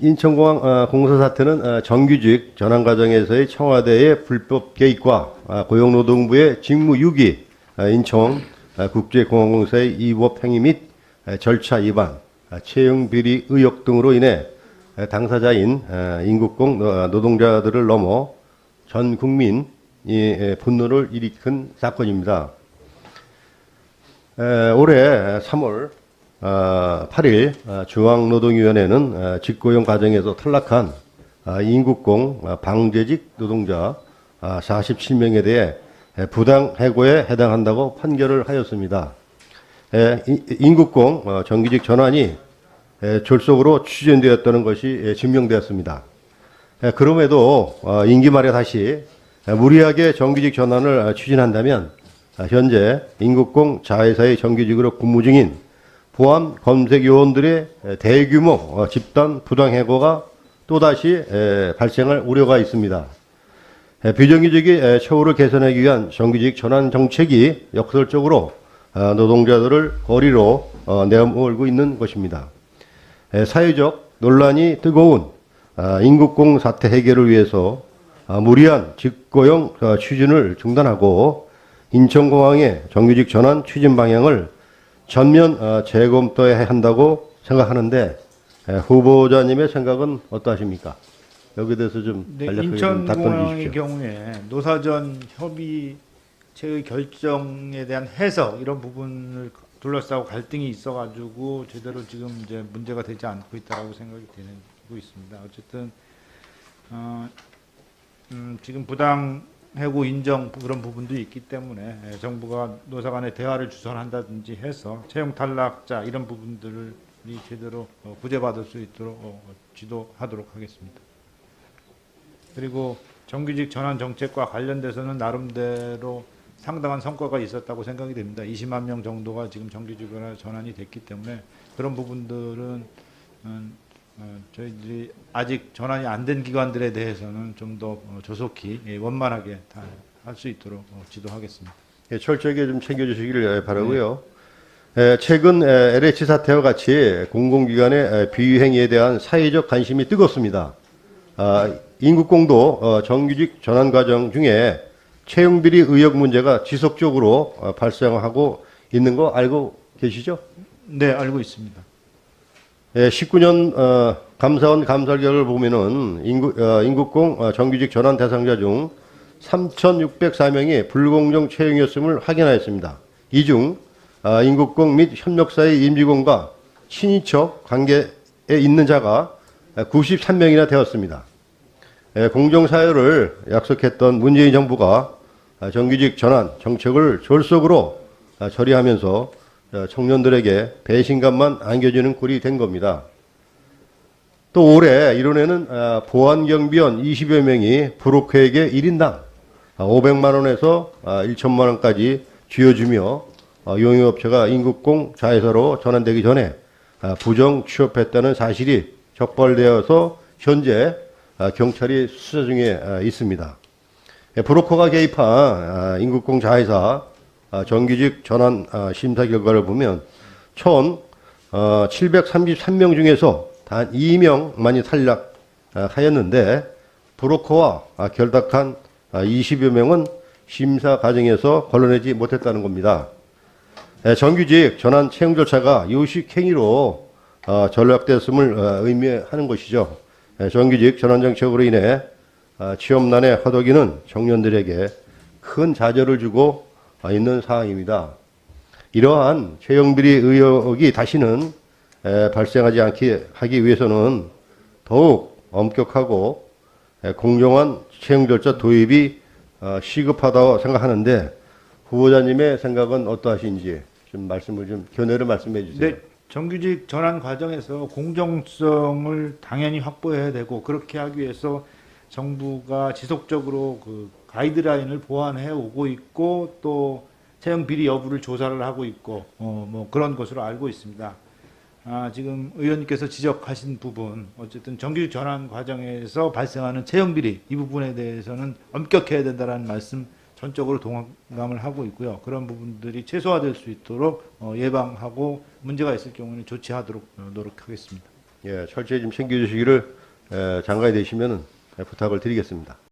인천공항 어, 공사 사태는 어, 정규직 전환 과정에서의 청와대의 불법 개입과 아, 고용노동부의 직무 유기, 아, 인천 아, 국제공항공사의 이법 행위 및 아, 절차 위반, 아, 채용 비리 의혹 등으로 인해 아, 당사자인 아, 인국공 노- 노동자들을 넘어 전 국민이 에, 분노를 일으킨 사건입니다. 에, 올해 3월 8일 어, 중앙노동위원회는 어, 직고용 과정에서 탈락한 아, 인국공 아, 방재직 노동자 47명에 대해 에, 부당 해고에 해당한다고 판결을 하였습니다. 인국공 어, 정규직 전환이 에, 졸속으로 추진되었다는 것이 에, 증명되었습니다. 에, 그럼에도 어, 임기 말에 다시 에, 무리하게 정규직 전환을 어, 추진한다면 아, 현재 인국공 자회사의 정규직으로 근무 중인 보안 검색 요원들의 에, 대규모 어, 집단 부당 해고가 또다시 에, 발생할 우려가 있습니다. 에, 비정규직의 에, 처우를 개선하기 위한 정규직 전환 정책이 역설적으로 아, 노동자들을 거리로 어, 내몰고 있는 것입니다. 에, 사회적 논란이 뜨거운 아, 인국공 사태 해결을 위해서 아, 무리한 직고용 어, 추진을 중단하고 인천공항의 정규직 전환 추진 방향을 전면 어, 재검토해야 한다고 생각하는데 에, 후보자님의 생각은 어떠하십니까? 여기에 대해서 좀 네, 간략하게 좀 답변 인천공항의 주십시오. 경우에 노사전 협의체의 결정에 대한 해석 이런 부분을 둘러싸고 갈등이 있어가지고 제대로 지금 이제 문제가 되지 않고 있다라고 생각이 되고 있습니다. 어쨌든 어, 음, 지금 부당 해고 인정 그런 부분도 있기 때문에 예, 정부가 노사 간의 대화를 주선한다든지 해서 채용 탈락자 이런 부분들을 제대로 어, 구제받을 수 있도록 어, 지도하도록 하겠습니다. 그리고 정규직 전환 정책과 관련돼서는 나름대로 상당한 성과가 있었다고 생각이 됩니다. 20만 명 정도가 지금 정규직으로 전환이 됐기 때문에 그런 부분들은 음, 어, 저희들이 아직 전환이 안 된 기관들에 대해서는 좀 더 조속히 예, 원만하게 할수 있도록 어, 지도하겠습니다. 예, 철저하게 좀 챙겨주시기를 예, 바라고요. 예, 최근 예, LH 사태와 같이 공공기관의 예, 비위행위에 대한 사회적 관심이 뜨겁습니다. 아, 인국공도 어, 정규직 전환 과정 중에 채용 비리 의혹 문제가 지속적으로 어, 발생하고 있는 거 알고 계시죠? 네, 알고 있습니다. 예, 19년 어, 감사원 감사 결과를 보면은 인국, 어, 인국공 어, 정규직 전환 대상자 중 3,604명이 불공정 채용이었음을 확인하였습니다. 이중 아, 인국공 및 협력사의 임직원과 친인척 관계에 있는 자가 93명이나 되었습니다. 예, 공정사회를 약속했던 문재인 정부가 아, 정규직 전환 정책을 졸속으로 아, 처리하면서 어, 청년들에게 배신감만 안겨주는 꼴이 된 겁니다. 또 올해 이론에는 아, 보안경비원 20여 명이 브로커에게 1인당 500만 원에서 1천만 원까지 쥐어주며 어, 용역업체가 인국공 자회사로 전환되기 전에 아, 부정 취업했다는 사실이 적발되어서 현재 아, 경찰이 수사 중에 아, 있습니다. 예, 브로커가 개입한 아, 인국공 자회사 아, 정규직 전환 아, 심사 결과를 보면 총 어, 733명 중에서 단 2명만이 탈락하였는데 브로커와 아, 결탁한 아, 20여 명은 심사 과정에서 걸러내지 못했다는 겁니다. 예, 정규직 전환 채용 절차가 요식 행위로 어, 전락됐음을 어, 의미하는 것이죠. 예, 정규직 전환 정책으로 인해 아, 취업난에 허덕이는 청년들에게 큰 좌절을 주고 아, 있는 상황입니다. 이러한 채용비리 의혹이 다시는 에, 발생하지 않게 하기 위해서는 더욱 엄격하고 에, 공정한 채용 절차 도입이 어, 시급하다고 생각하는데 후보자님의 생각은 어떠하신지 좀 말씀을 좀 견해를 말씀해 주세요. 네, 정규직 전환 과정에서 공정성을 당연히 확보해야 되고 그렇게 하기 위해서 정부가 지속적으로 그 가이드라인을 보완해 오고 있고 또 채용 비리 여부를 조사를 하고 있고 어 뭐 그런 것으로 알고 있습니다. 아, 지금 의원님께서 지적하신 부분 어쨌든 정규직 전환 과정에서 발생하는 채용 비리 이 부분에 대해서는 엄격해야 된다라는 말씀 전적으로 동감을 하고 있고요. 그런 부분들이 최소화될 수 있도록 어, 예방하고 문제가 있을 경우는 조치하도록 어, 노력하겠습니다. 예, 철저히 좀 챙겨주시기를 에, 장관이 되시면 부탁을 드리겠습니다.